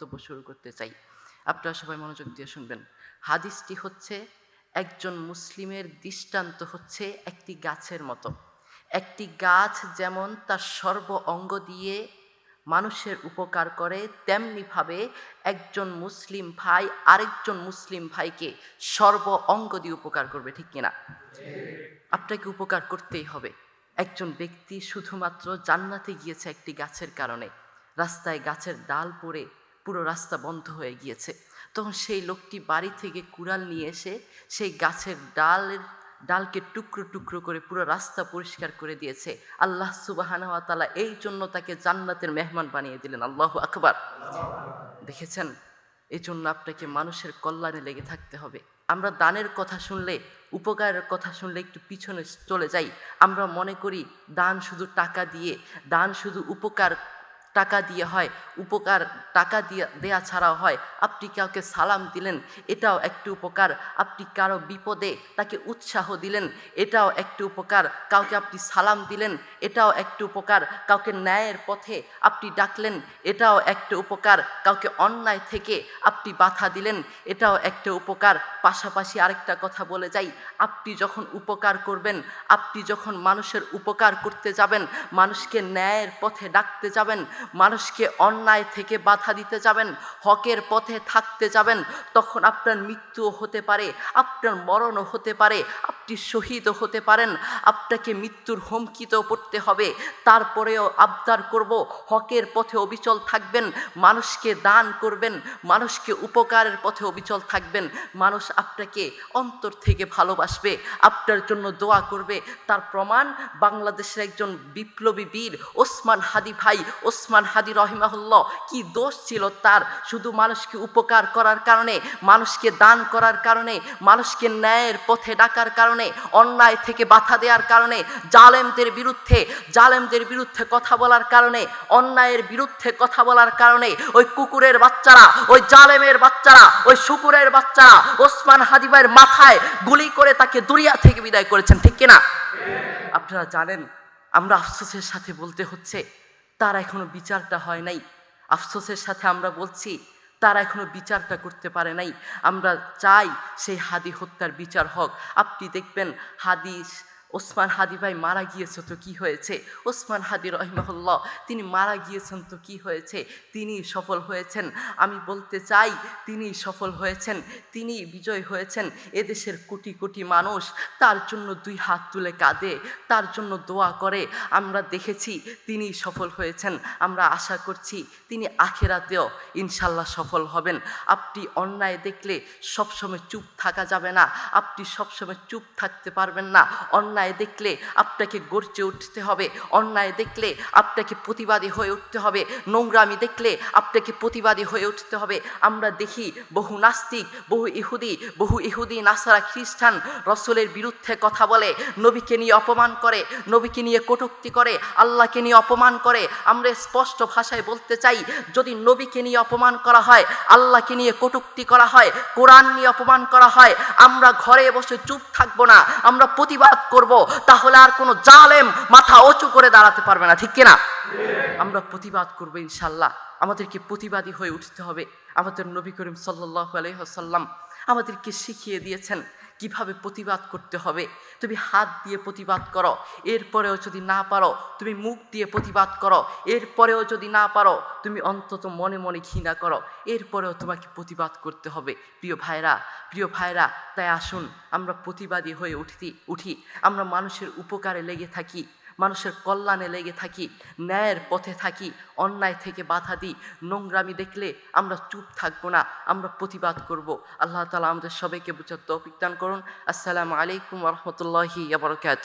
বক্তব্য শুরু করতে চাই। আপনারা সবাই মনোযোগ দিয়ে শুনবেন। হাদিসটি হচ্ছে, একজন মুসলিমের দৃষ্টান্ত হচ্ছে একটি গাছের মতো। একটি গাছ যেমন তার সর্ব অঙ্গ দিয়ে মানুষের উপকার করে তেমনিভাবে একজন মুসলিম ভাই আরেকজন মুসলিম ভাইকে সর্ব অঙ্গ দিয়ে উপকার করবে, ঠিক কিনা? আপনাকে উপকার করতেই হবে। একজন ব্যক্তি শুধুমাত্র জান্নাতে গিয়েছে একটি গাছের কারণে। রাস্তায় গাছের ডাল পড়ে পুরো রাস্তা বন্ধ হয়ে গিয়েছে। তখন সেই লোকটি বাড়ি থেকে কুড়াল নিয়ে এসে সেই গাছের ডালের, ডালকে টুকরো টুকরো করে পুরো রাস্তা পরিষ্কার করে দিয়েছে। আল্লাহ সুবাহানা তালা এই জন্য তাকে জান্নাতের মেহমান বানিয়ে দিলেন। আল্লাহ আকবার। দেখেছেন? এই জন্য আপনাকে মানুষের কল্যাণে লেগে থাকতে হবে। আমরা দানের কথা শুনলে, উপকারের কথা শুনলে একটু পিছনে চলে যাই। আমরা মনে করি, দান শুধু টাকা দিয়ে, দান শুধু উপকার টাকা দিয়ে হয়, উপকার টাকা দিয়ে, দেয়া ছাড়াও হয়। আপনি কাউকে সালাম দিলেন, এটাও একটি উপকার। আপনি কারও বিপদে তাকে উৎসাহ দিলেন, এটাও একটি উপকার। কাউকে আপনি সালাম দিলেন, এটাও একটি উপকার। কাউকে ন্যায়ের পথে আপনি ডাকলেন, এটাও একটা উপকার। কাউকে অন্যায় থেকে আপনি বাধা দিলেন, এটাও একটা উপকার। পাশাপাশি আরেকটা কথা বলে যাই, আপনি যখন উপকার করবেন, আপনি যখন মানুষের উপকার করতে যাবেন, মানুষকে ন্যায়ের পথে ডাকতে যাবেন মানুষকে অন্যায় থেকে বাধা দিতে যাবেন, হকের পথে থাকতে যাবেন, তখন আপনার মৃত্যুও হতে পারে, আপনার মরণও হতে পারে, আপনি শহীদও হতে পারেন, আপনাকে মৃত্যুর হুমকিতেও পড়তে হবে, তারপরেও আবদার করব, হকের পথে অবিচল থাকবেন, মানুষকে দান করবেন, মানুষকে উপকারের পথে অবিচল থাকবেন, মানুষ আপনাকে অন্তর থেকে ভালোবাসবে, আপনার জন্য দোয়া করবে, তার প্রমাণ বাংলাদেশের একজন বিপ্লবী বীর, ওসমান হাদি ভাই, ওসমান হাদি রহিমাহুল্লাহ, কি দোষ ছিল তার? শুধু মানুষকে উপকার করার কারণে, মানুষকে দান করার কারণে, মানুষকে ন্যায়ের পথে ডাকার কারণে, অন্যায় থেকে বাধা দেওয়ার কারণে, জালেমদের বিরুদ্ধে জালেমদের বিরুদ্ধে কথা বলার কারণে, অন্যায়ের বিরুদ্ধে কথা বলার কারণে, ওই কুকুরের বাচ্চারা, ওই জালেমের বাচ্চারা, ওই শুকুরের বাচ্চারা ওসমান হাদিবাইয়ের মাথায় গুলি করে তাকে দুনিয়া থেকে বিদায় করেছেন, ঠিক কিনা? আপনারা জানেন, আমরা আফসোসের সাথে বলতে হচ্ছে তার এখনও বিচারটা হয় নাই। আফসোসের সাথে আমরা বলছি, তারা এখনও বিচারটা করতে পারে নাই। আমরা চাই সেই হাদি হত্যার বিচার হোক। আপনি দেখবেন হাদিস ওসমান হাদি ভাই মারা গিয়েছে তো কি হয়েছে? ওসমান হাদি রহিমহল্লা তিনি মারা গিয়েছেন তো কি হয়েছে? তিনি সফল হয়েছেন। আমি বলতে চাই, তিনি সফল হয়েছেন, তিনি বিজয় হয়েছেন। এদেশের কোটি কোটি মানুষ তার জন্য দুই হাত তুলে কাঁদে, তার জন্য দোয়া করে। আমরা দেখেছি তিনি সফল হয়েছেন। আমরা আশা করছি তিনি আখেরাতেও ইনশাল্লাহ সফল হবেন। আপনি অন্যায় দেখলে সবসময় চুপ থাকা যাবে না। আপনি সবসময় চুপ থাকতে পারবেন না। অন্যায় দেখলে আপনাকে গর্জে উঠতে হবে, অন্যায় দেখলে আপনাকে প্রতিবাদী হয়ে উঠতে হবে, নোংরামি দেখলে আপনাকে প্রতিবাদী হয়ে উঠতে হবে। আমরা দেখি বহু নাস্তিক, বহু ইহুদি বহু ইহুদি, নাসারা খ্রিস্টান রসুলের বিরুদ্ধে কথা বলে, নবীকে নিয়ে অপমান করে, নবীকে নিয়ে কটুক্তি করে, আল্লাহকে নিয়ে অপমান করে। আমরা স্পষ্ট ভাষায় বলতে চাই, যদি নবীকে নিয়ে অপমান করা হয়, আল্লাহকে নিয়ে কটুক্তি করা হয়, কোরআন নিয়ে অপমান করা হয়, আমরা ঘরে বসে চুপ থাকব না, আমরা প্রতিবাদ করব তাহলে আর কোনো জালেম মাথা উঁচু করে দাঁড়াতে পারবে না, ঠিক কিনা? আমরা প্রতিবাদ করব ইনশাল্লাহ। আমাদেরকে প্রতিবাদী হয়ে উঠতে হবে। আমাদের নবী করিম সাল্লাহ আলহ্লাম আমাদেরকে শিখিয়ে দিয়েছেন কীভাবে প্রতিবাদ করতে হবে? তুমি হাত দিয়ে প্রতিবাদ করো। এরপরেও যদি না পারো, তুমি মুখ দিয়ে প্রতিবাদ করো। এরপরেও যদি না পারো, তুমি অন্তত মনে মনে ঘৃণা করো। এরপরেও তোমাকে প্রতিবাদ করতে হবে। প্রিয় ভাইরা প্রিয় ভাইরা তাই আসুন, আমরা প্রতিবাদী হয়ে উঠি উঠি। আমরা মানুষের উপকারে লেগে থাকি। মানুষের কল্যাণে লেগে থাকি, ন্যায়ের পথে থাকি, অন্যায় থেকে বাধা দিই। নোংরামি দেখলে আমরা চুপ থাকব না, আমরা প্রতিবাদ করব। আল্লাহ তালা আমাদের সবাইকে বুঝার তৌফিক দান করুন। আসসালামু আলাইকুম রহমতুল্লাহি আবরকাত